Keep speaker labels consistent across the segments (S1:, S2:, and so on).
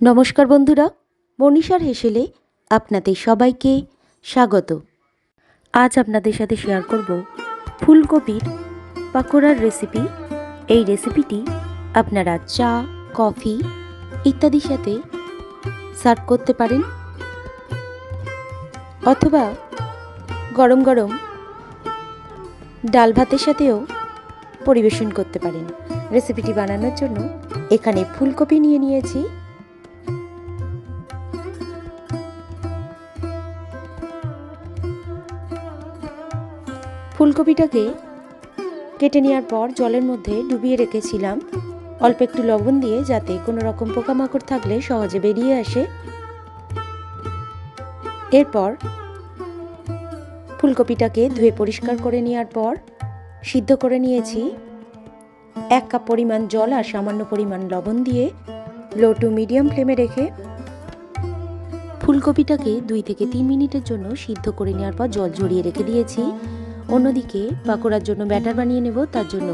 S1: নমস্কার বন্ধুরা, মনীষার হেসেলে আপনাদের সবাইকে স্বাগত। আজ আপনাদের সাথে শেয়ার করব ফুলকপির পাকোড়ার রেসিপি এই রেসিপিটি আপনারা চা কফি ইত্যাদির সাথে সার্ভ করতে পারেন। অথবা গরম গরম ডাল ভাতের সাথেও পরিবেশন করতে পারেন। রেসিপিটি বানানোর জন্য এখানে ফুলকপি নিয়ে নিয়েছি। ফুলকপিটাকে কেটে নেওয়ার পর জলের মধ্যে ডুবিয়ে রেখেছিলাম। অল্প একটু লবণ দিয়ে যাতে কোনো রকম পোকামাকড় থাকলে সহজে বেরিয়ে আসে। এরপর ফুলকপিটাকে ধুয়ে পরিষ্কার করে নেওয়ার পর সিদ্ধ করে নিয়েছি। এক কাপ পরিমাণ জল আর সামান্য পরিমাণ লবণ দিয়ে লো টু মিডিয়াম ফ্লেমে রেখে ফুলকপিটাকে দুই থেকে তিন মিনিটের জন্য সিদ্ধ করে নেওয়ার পর জল ঝরিয়ে রেখে দিয়েছি। অন্যদিকে পাকোড়ার জন্য ব্যাটার বানিয়ে নেব, তার জন্য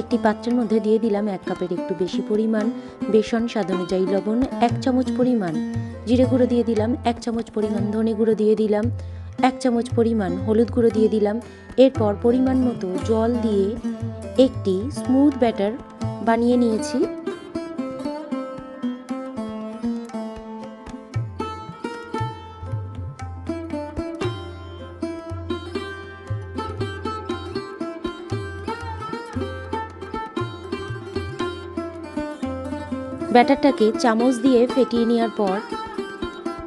S1: একটি পাত্রের মধ্যে দিয়ে দিলাম এক কাপের একটু বেশি পরিমাণ বেসন, স্বাদ অনুযায়ী লবণ, এক চামচ পরিমাণ জিরে গুঁড়ো দিয়ে দিলাম, এক চামচ পরিমাণ ধনে গুঁড়ো দিয়ে দিলাম, এক চামচ পরিমাণ হলুদ গুঁড়ো দিয়ে দিলাম। এরপর পরিমাণ মতো জল দিয়ে একটি স্মুথ ব্যাটার বানিয়ে নিয়েছি। ব্যাটারটাকে চামচ দিয়ে ফেটিয়ে নেওয়ার পর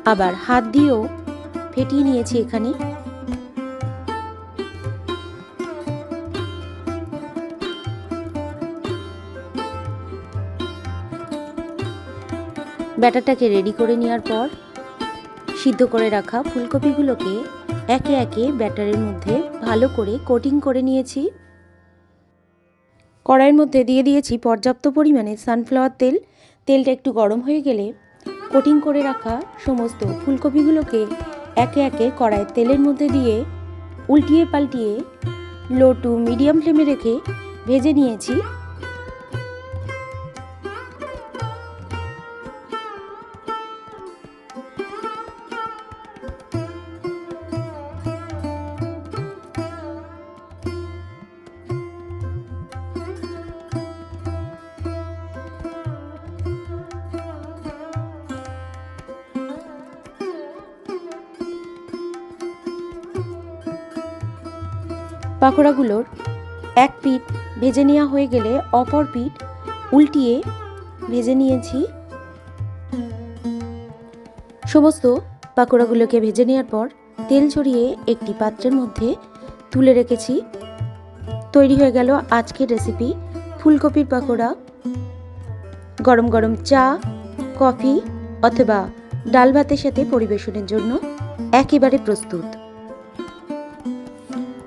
S1: আবার হাত দিয়েও ফেটিয়ে নিয়েছি এখানে। ব্যাটারটাকে রেডি করে নেওয়ার পর সিদ্ধ করে রাখা ফুলকপিগুলোকে একে একে ব্যাটারের মধ্যে ভালো করে কোটিং করে নিয়েছি। কড়াইয়ের মধ্যে দিয়ে দিয়েছি পর্যাপ্ত পরিমাণে সানফ্লাওয়ার তেল তেলটা একটু গরম হয়ে গেলে কোটিং করে রাখা সমস্ত ফুলকপিগুলোকে একে একে কড়াই তেলের মধ্যে দিয়ে উল্টিয়ে পাল্টিয়ে লো টু মিডিয়াম ফ্লেমে রেখে ভেজে নিয়েছি। পাকোড়াগুলোর এক পিঠ ভেজে নেওয়া হয়ে গেলে অপর পিঠ উল্টিয়ে ভেজে নিয়েছি। সমস্ত পাকোড়াগুলোকে ভেজে নেওয়ার পর তেল ছড়িয়ে একটি পাত্রের মধ্যে তুলে রেখেছি। তৈরি হয়ে গেল আজকের রেসিপি ফুলকপির পাকোড়া। গরম গরম চা, কফি অথবা ডাল ভাতের সাথে পরিবেশনের জন্য একেবারে প্রস্তুত।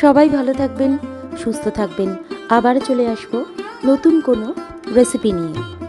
S1: সবাই ভালো থাকবেন সুস্থ থাকবেন। আবার চলে আসব নতুন কোনো রেসিপি নিয়ে।